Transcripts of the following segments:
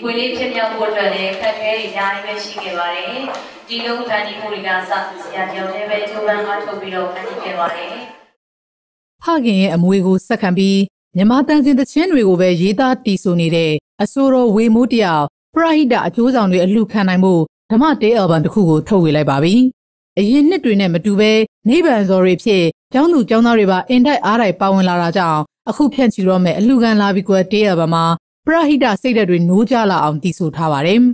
ခွေလေးဖြစ်မြောက်ဖို့အတွက်လည်းခက်ခဲတွေအများကြီးပဲရှိခဲ့ပါတယ်ဒီလုံးတန်ဒီကိုရီကစဆရာတယောက်တည်းပဲဂျိုးပန်းအားထုတ်ပြီးတော့ဖန်တီးခဲ့ပါတယ်ဖခင်ရဲ့အမွေကိုစက္ကန့်ပြီးမြန်မာတန်စင်သချင်းတွေကိုပဲရေးသားတီးဆိုနေတဲ့အဆိုတော်ဝေမိုးတယောက်ပရဟိတအကျိုးဆောင်တွေအလှခံနိုင်မှုဓမ္မတေးအယ်ဘမ်တစ်ခုကိုထုတ်ဝေလိုက်ပါပြီ။အရင်နှစ်တွေနဲ့မတူဘဲနိဗ္ဗာန်ဇော်တွေဖြစ်ကျောင်းသူကျောင်းသားတွေပါအင်တိုက်အားတိုက်ပါဝင်လာတာကြောင့်အခုဖြန့်ချီတော့မဲ့အလှခံလာပြီးကွယ်တေးအယ်ဘမ်မှာ ပရဟိတစိတ်ဓာတ်တွေနိုးကြလာအောင်တီးဆိုထားပါတယ်။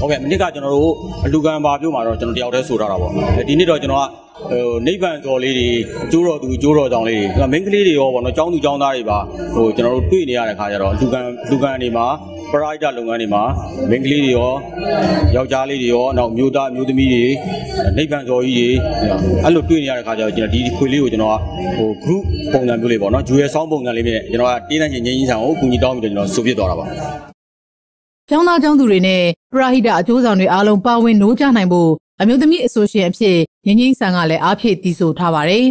ဟုတ်ကဲ့မနစ်ကကျွန်တော်တို့အလူကံပါပြုတ်မှာတော့ကျွန်တော်တယောက်တည်းဆိုထားတာပေါ့အဲဒီနေ့တော့ကျွန်တော်ကဟိုနိဗ္ဗာန်တော်လေးတွေအကျိုးတော်သူအကျိုးတော်ကြောင့်လေးတွေမိန်းကလေးတွေရောပေါ့နော်ចောင်းသူចောင်းသားတွေပါဟိုကျွန်တော်တို့တွေ့နေရတဲ့ခါကျတော့လူကံလူကံတွေမှာ ပရိုက်တာလုပ်ငန်းတွေမှာမိန်းကလေးတွေရောယောက်ျားလေးတွေရောနောက်မျိုးသားမျိုးသမီးတွေနိဗ္ဗာန်တော်ကြီးတွေအဲ့လိုတွေ့နေရတဲ့ခါကျတော့ကျွန်တော်ဒီခွေလေးကိုကျွန်တော်ကဟို group ပုံစံမျိုးလေးပေါ့နော်ဂျူရဲဆောင်းပုံစံလေးနဲ့ကျွန်တော်ကတင်းတန်းချင်းငင်းကြီးဆောင်ကိုကူညီတောင်းပြီးတော့ကျွန်တော်ဆိုပြသွားတာပါကျောင်းသားကျောင်းသူတွေနဲ့ပရဟိတအကျိုးဆောင်တွေအားလုံးပါဝင်နိုးကြနိုင်ဖို့အမျိုးသမီးအဆိုရှင်အဖြစ်ငင်းငင်းဆန်ကလည်းအားဖြည့်တည်ဆိုထားပါတယ်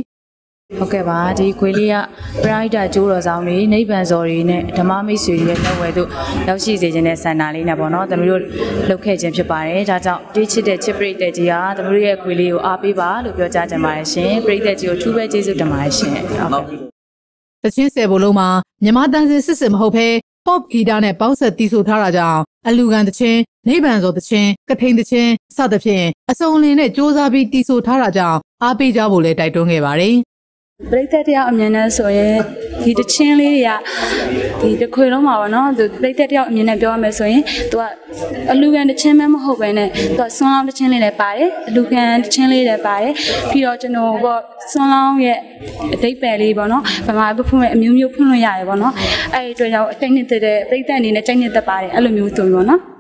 ဟုတ်ကဲ့ပါဒီခွေလေးကပရိုက်တာကျိုးတော်ဆောင်တွေနိဗ္ဗာန်ဇော်တွေနဲ့ဓမ္မမိတ်ဆွေတွေရဲ့လက်ဝဲတို့ရောက်ရှိစေခြင်းနဲ့ဆန္ဒလေးနဲ့ပေါ့နော်သမီးတို့လှုပ်ခဲ့ခြင်းဖြစ်ပါတယ်ဒါကြောင့်တေးချစ်တဲ့ချစ်ပရိသတ်ကြီးကသမီးတို့ရဲ့ခွေလေးကိုအားပေးပါလို့ပြောကြားချင်ပါတယ်ရှင်ပရိသတ်ကြီးကိုထူးပဲကျေးဇူးတင်ပါတယ်ရှင်ဟုတ်ကဲ့။တချင်းဆယ်ဘလုံးမှာမြန်မာတန်စင်စစ်စစ်မဟုတ်ဘဲ pop ဂီတနဲ့ပေါင်းဆက်တည်ဆိုထားတာကြောင့်အလူကန်တချင်းနိဗ္ဗာန်စောတချင်းကထိန်တချင်းစသဖြင့်အစုံလင်နဲ့စ조사ပြီးတည်ဆိုထားတာကြောင့်အားပေးကြဖို့လည်းတိုက်တွန်းခဲ့ပါတယ်။ ပရိသတ်တယောက်အမြင်နဲ့ဆိုရင်ဒီတချင်းလေးတွေကဒီတစ်ခွေလုံးမှာပေါ့နော်သူပရိသတ်တယောက်အမြင်နဲ့ပြောရမယ်ဆိုရင်သူကအလူကန်တချင်းမဲမဟုတ်ပဲနဲ့သူကဆွမ်းလောင်းတချင်းလေးလည်းပါတယ်အလူကန်တချင်းလေးလည်းပါတယ်ပြီးတော့ကျွန်တော်ပေါ့ဆွမ်းလောင်းရဲ့အတိတ်ပယ်လေးပေါ့နော်ဗမာပဖွင့်မဲ့အမျိုးမျိုးဖွင့်လို့ရတယ်ပေါ့နော်အဲ့ဒီအတွက်ကြောင့်အတိတ်နှစ်တဲ့ပရိသတ်အနေနဲ့ချိန်နှစ်သက်ပါတယ်အဲ့လိုမျိုးဆိုပြီးပေါ့နော်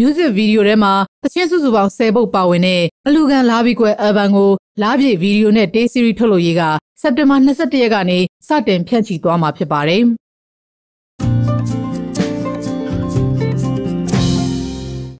music video ထဲမှာသချင်းစုစုပေါင်း10ပုတ်ပါဝင်တဲ့အလူကန်လာပြီးကွယ် album ကိုလာပြည့် video နဲ့ day series ထုတ်လို့ရေးကစက်တင်ဘာ21ရက်ကနေစတင်ဖြန့်ချီသွားမှာဖြစ်ပါတယ်။